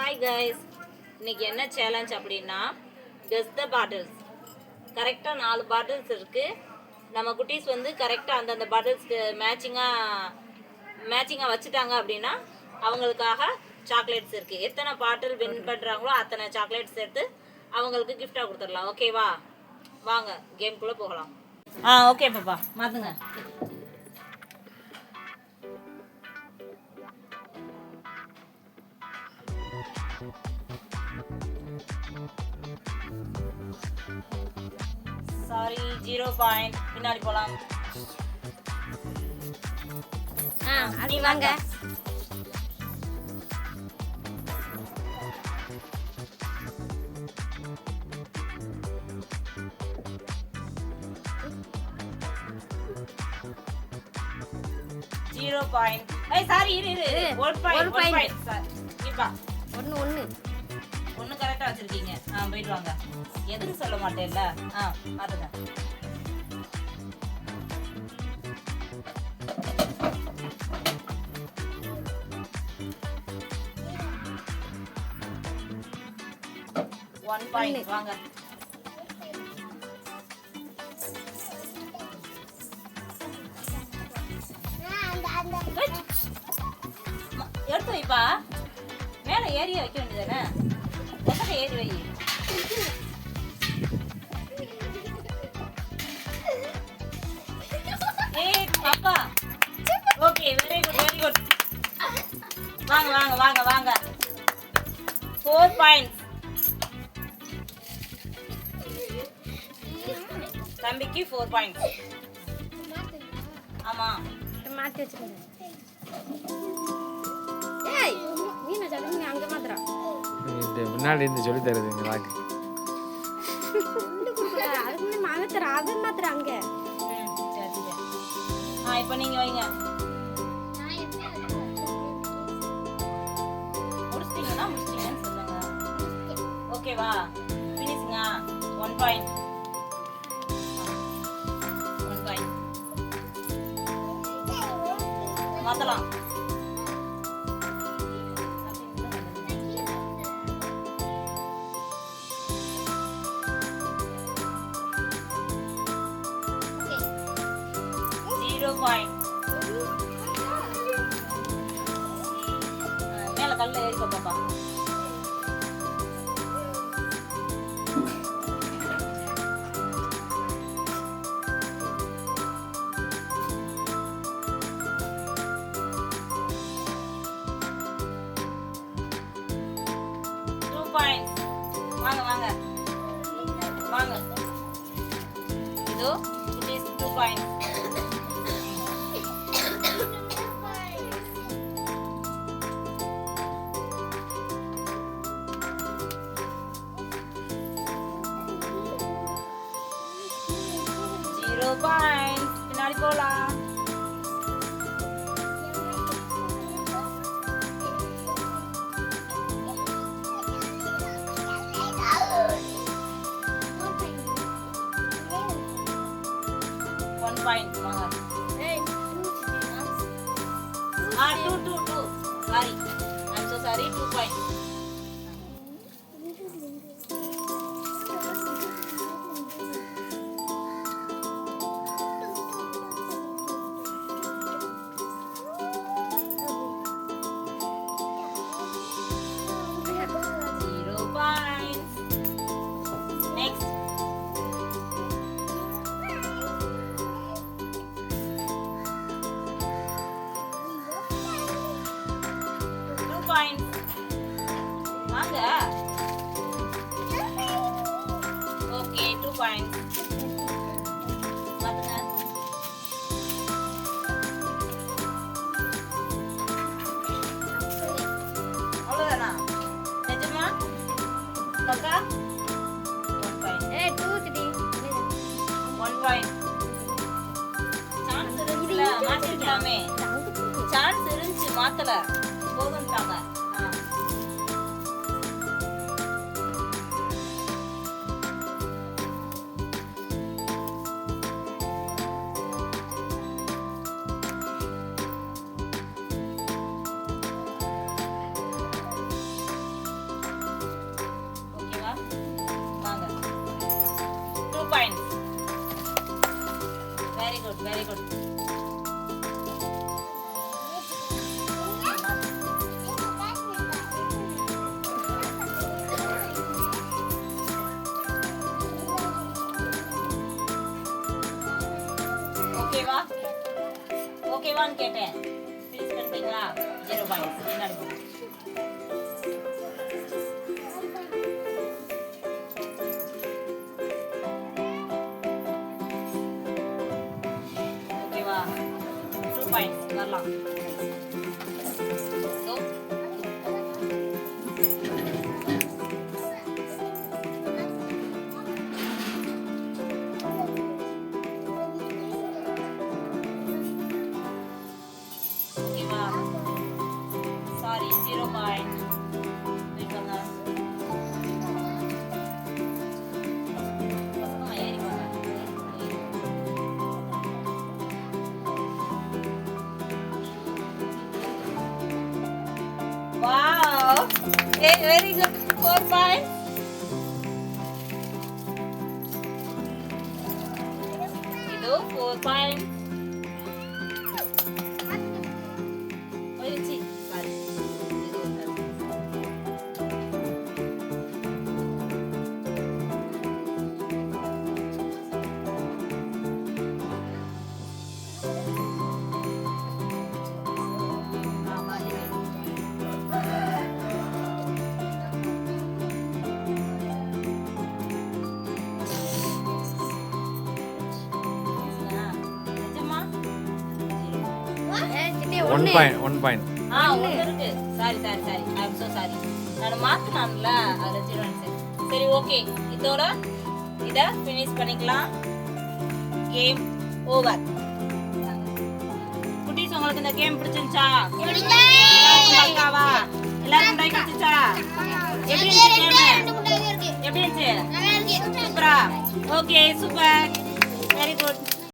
Hi guys இன்னைக்கு என்ன challenge அப்படின்னா கெஸ் த பாட்டில்ஸ் கரெக்டாக நாலு பாட்டில்ஸ் இருக்குது நம்ம குட்டீஸ் வந்து கரெக்டாக அந்தந்த பாட்டில்ஸ்க்கு மேட்சிங்காக மேட்சிங்காக வச்சுட்டாங்க அப்படின்னா அவங்களுக்காக சாக்லேட்ஸ் இருக்குது எத்தனை பாட்டில் வின் பண்ணுறாங்களோ அத்தனை சாக்லேட்ஸ் எடுத்து அவங்களுக்கு கிஃப்டாக கொடுத்துடலாம். ஓகேவா வாங்க கேம்குள்ளே போகலாம். ஆ ஓகே பாப்பா. மாற்றுங்க சாரி ஜீரோ பாயிண்ட் பின்னாடி போகலாம் ஆ அது வாங்க. ஜீரோ பாயிண்ட் ஏய் சாரி இரு இரு. ஒரு பாயிண்ட் ஒரு. பாயிண்ட் சார் இப்பா ஒன்று ஒன்று ஒண்ணு கரெக்டா வச்சிருக்கீங்க. ஆ போயிட்டு வாங்க. எதுக்கு சொல்ல மாட்டேன்ல ஆ பாருங்க ஒன் பாயிண்ட் வாங்க. எடுத்து வைப்பா. ஏறிய வைக்க வேண்டியதானே பக்கத்துல ஏறி வை. ஏய் பாப்பா. Okay very good very good வாங்க வாங்க வாங்க வாங்க. ஃபோர் பாயிண்ட்ஸ் தம்பிக்கு ஃபோர் பாயிண்ட்ஸ் ஆமா. மாற்றி வச்சுக்கோங்க. ஏய் அங்கே மாத்திரா இது முன்னாடி இருந்து சொல்லி தருது கொண்டு கொடுக்கல அதுக்கு மாத்திரா அவன் மாத்திரா அங்கே ஆ இப்போ நீங்க வைங்க முடிச்சிட்டீங்கன்னா முடிச்சிட்டீங்கன்னு சொல்லுங்க ஓகேவா ஃபினிஷிங்கா ஒன் பாயிண்ட் ஒன் பாயிண்ட் மாத்தலாம் பாயிண்ட் மேல கல்ல ஏறிக்க பாப்பா வாங்க வாங்க. வாங்க. இதோ it is two point points zero points பின்னாடி போலாம் ஒன் பாயிண்ட் வாங்க ஆ two two two sorry I'm so sorry two point point chance இருந்துச்சுல மாத்திருக்கலாமே. சான்ஸ் இருந்துச்சு. மாத்தல. போதும்ட்டாங்க ஆ. குட் வெரி குட் ஓகேவா ஓகேவான்னு கேட்டேன் ஃபினிஷ் பண்ணிட்டீங்களா ஜீரோ பாயிண்ட்ஸ் என்ன points Okay, very good. Four points. ಇದು. ஒன் பாயிண்ட் ஒன் பாயிண்ட் ஆ ஒன்று இருக்கு. Sorry sorry sorry I am so sorry நான் மாத்தினான்ல அதில் ஜீரோ சரி சரி ஓகே இதோட இதை ஃபினிஷ் பண்ணிக்கலாம். கேம் ஓவர் குட்டீஸ் உங்களுக்கு இந்த கேம் பிடிச்சிருந்துச்சா? எல்லாருக்கும் டைம் பிடிச்சிச்சா எப்படி இருந்துச்சு எப்படி இருந்துச்சு? சூப்பரா. Okay super